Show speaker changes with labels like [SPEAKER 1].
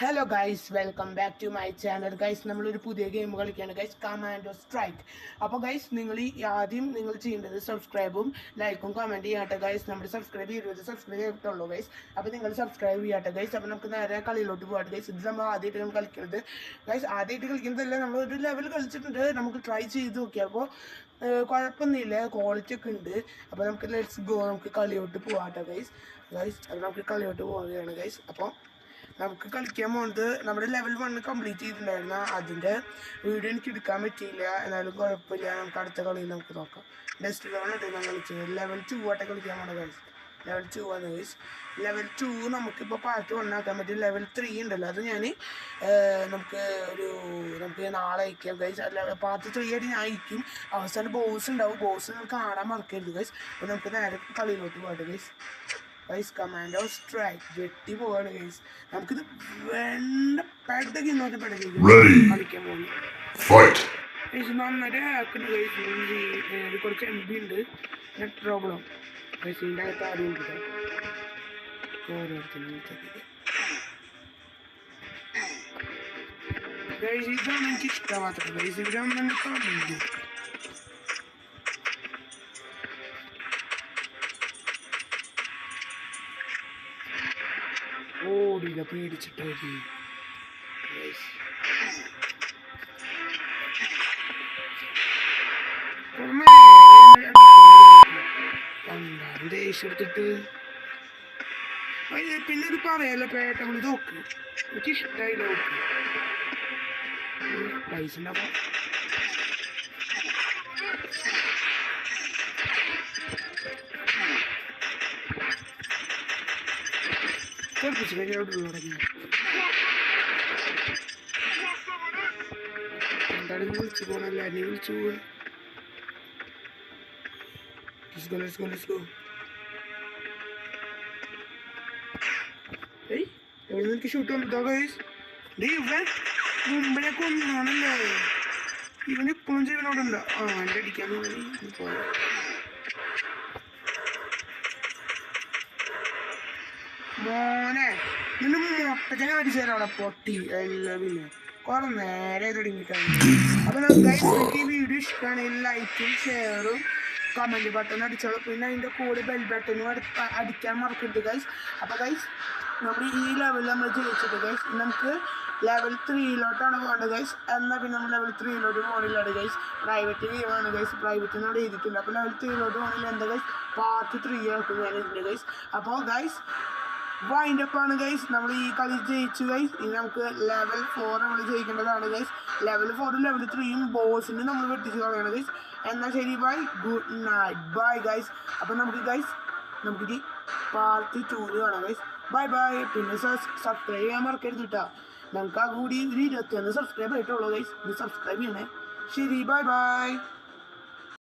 [SPEAKER 1] Hello guys welcome back to my channel guys നമ്മളൊരു പുതിയ game കളിക്കുകയാണ്. ഗൈസ് കമാൻഡോ സ്ട്രൈക്ക് അപ്പോൾ ഗൈസ് നിങ്ങൾ ഈ ആദ്യം നിങ്ങൾ ചെയ്യേണ്ടത് സബ്സ്ക്രൈബും ലൈക്കും കമന്റ് ചെയ്യാട്ടെ ഗൈസ് നമ്മൾ സബ്സ്ക്രൈബ് ഇരുപത് സബ്സ്ക്രൈബ് ചെയ്തിട്ടുള്ളൂ ഗൈസ് അപ്പോൾ നിങ്ങൾ സബ്സ്ക്രൈബ് ചെയ്യാട്ടെ ഗൈസ് അപ്പോൾ നമുക്ക് നേരെ കളിയിലോട്ട് പോകാം ഗൈസ് ഇത് നമ്മൾ ആദ്യമായിട്ട് നമ്മൾ കളിക്കുന്നത് ഗൈസ് ആദ്യമായിട്ട് കളിക്കുന്നതല്ല നമ്മൾ ഒരു ലെവൽ കളിച്ചിട്ടുണ്ട്. നമുക്ക് ട്രൈ ചെയ്ത് നോക്കി അപ്പോൾ കുഴപ്പമൊന്നുമില്ല. ക്വാളിറ്റി ഒക്കെ ഉണ്ട്. അപ്പോൾ നമുക്ക് ലെറ്റ്സ് ഗോ നമുക്ക് കളിയോട്ട് പോകാട്ടെ ഗൈസ് ഗൈസ് അപ്പോൾ നമുക്ക് കളിയോട്ട് പോവുകയാണ് ഗൈസ് അപ്പോൾ നമുക്ക് കളിക്കാൻ പോകുന്നത് നമ്മുടെ ലെവൽ വൺ കംപ്ലീറ്റ് ചെയ്തിട്ടുണ്ടായിരുന്ന അതിന്റെ വീഡിയോ എനിക്ക് എടുക്കാൻ പറ്റിയില്ല. എന്നാലും കുഴപ്പമില്ല. നമുക്ക് അടുത്ത കളി നമുക്ക് നോക്കാം. നെക്സ്റ്റ് ലെവൽ ഉണ്ട് ഞാൻ കളിച്ചത്. ലെവൽ ടു ആട്ടെ കളിക്കാൻ പോണ ഗൈസ് ലെവൽ ടു ആണ് ഗൈസ് ലെവൽ ടു നമുക്കിപ്പോൾ പാർട്ട് വൺ ആക്കാൻ പറ്റും ലെവൽ ത്രീ ഉണ്ടല്ലോ. അത് ഞാൻ നമുക്ക് ഒരു നമുക്ക് നാളെ അയക്കാം ഗൈസ് പാർട്ട് ത്രീ ആയിട്ട് ഞാൻ അയക്കും. അവസാനം ബോസ് ഉണ്ടാവും. ബോസ് നമുക്ക് കാണാൻ മറക്കരുത് ഗൈസ് അപ്പോൾ നമുക്ക് നേരെ കളിയിലോട്ട് പോകട്ടെ ഗൈസ് ഗൈസ് കമാൻഡോ സ്ട്രൈക്ക് വെട്ടി പോവാണ് ഗൈസ് നമുക്കിത് വേണ്ട പെടകി ഇന്നോട്ട് പെടകി. കളിക്കാൻ പോകുന്നു! ഗൈസ് നന്നായിട്ട് ആക്കുന്നുണ്ട് ഗൈസ് ഇത് കുറച്ച് എം ബി ഉണ്ട്. നെറ്റ് പ്രോബ്ലം ഗൈസ് ഇതിന്റെ അകത്ത് ആരും ഉണ്ട് ഓരോരുത്തരും ഗൈസ് ഇതാണ് എനിക്ക് ഇഷ്ടമാത്തത് ഗൈസ് ഇവരാണ് എനിക്ക് ഓടില്ല പേടിച്ചിട്ട് ദേഷ്യം പിന്നെ ഇത് പറയല്ലോ പേട്ട വിളി നോക്ക്. എനിക്ക് ഇഷ്ടമായി നോക്ക് പൈസ ഉണ്ടാവും. കുറച്ച് കഴിഞ്ഞ അവിടെ തുടങ്ങി എന്താണ് നീ വിളിച്ചു പോണല്ല എന്നെ വിളിച്ചു പോവാ Let's go, let's go, let's go. ഏയ് എവിടെ നിന്ന് എനിക്ക് ഷൂട്ട് വന്നിട്ടോ ഗൈസ് ഡേ ഇവൻ മുമ്പിനെ കൊന്നാണല്ലോ ഇവൻ ഇപ്പോഴും ജീവനോടുണ്ട് ആ എന്റെ അടിക്കാൻ പോയ മോനെ നിന്നെ മൊട്ടച്ചനെ അടിച്ചു തരാം അവിടെ പൊട്ടി. എല്ലാം പിന്നെ കുറെ നേരെ തുടങ്ങിയിട്ടാണ് അപ്പൊ നമുക്ക് ഈ വീഡിയോ ഇഷ്ടമാണെങ്കിൽ ലൈക്കും ഷെയറും കമന്റ് ബട്ടൺ അടിച്ചോളൂ. പിന്നെ അതിന്റെ കൂടെ ബെൽ ബട്ടണും അടിക്കാൻ മറക്കരുത് ഗൈസ് അപ്പൊ ഗൈസ് നമ്മൾ ഈ ലെവലിൽ നമ്മൾ ജയിച്ചിട്ട് ഗൈസ് നമുക്ക് ലെവൽ ത്രീയിലോട്ടാണ് പോകേണ്ടത് ഗൈസ് എന്നാൽ പിന്നെ നമ്മൾ ലെവൽ ത്രീയിലോട്ട് പോകണില്ലാണ് ഗൈസ് പ്രൈവറ്റ് ഗെയിമാണ് ഗൈസ് പ്രൈവറ്റ് എന്ന് അവിടെ എഴുതിയിട്ടുണ്ട്. അപ്പോൾ ലെവൽ ത്രീയിലോട്ട് പോകണില്ല എന്താ ഗൈസ് പാർട്ട് ത്രീ ആക്കും ഞാൻ ഇതിന്റെ ഗൈസ് അപ്പോൾ ഗൈസ് വൈൻഡ് അപ്പ് ആണ് ഗൈസ് നമ്മൾ ഈ കളി ജയിച്ചു ഗൈസ് ഇനി നമുക്ക് ലെവൽ ഫോർ നമ്മൾ ജയിക്കേണ്ടതാണ് ഗൈസ് ലെവൽ ഫോറും ലെവൽ ത്രീയും ബോസിനും നമ്മൾ വെട്ടിച്ച് കളയണം ഗൈസ് എന്നാൽ ശരി bye good night bye guys അപ്പം നമുക്ക് ഗൈസ് നമുക്കിത് പാർട്ട് ടൂൽ കാണാം ഗൈസ് ബൈ ബൈ പിന്നെ സബ്സ്ക്രൈബ് ചെയ്യാൻ മറക്കരുത് കേട്ടോ നമുക്ക് ആ കൂടി ഒരു ഇരുപത്തിയൊന്ന് സബ്സ്ക്രൈബ് ആയിട്ടുള്ളൂ ഗൈസ് ഇത് സബ്സ്ക്രൈബ് ചെയ്യണേ. ശരി ബൈ ബൈ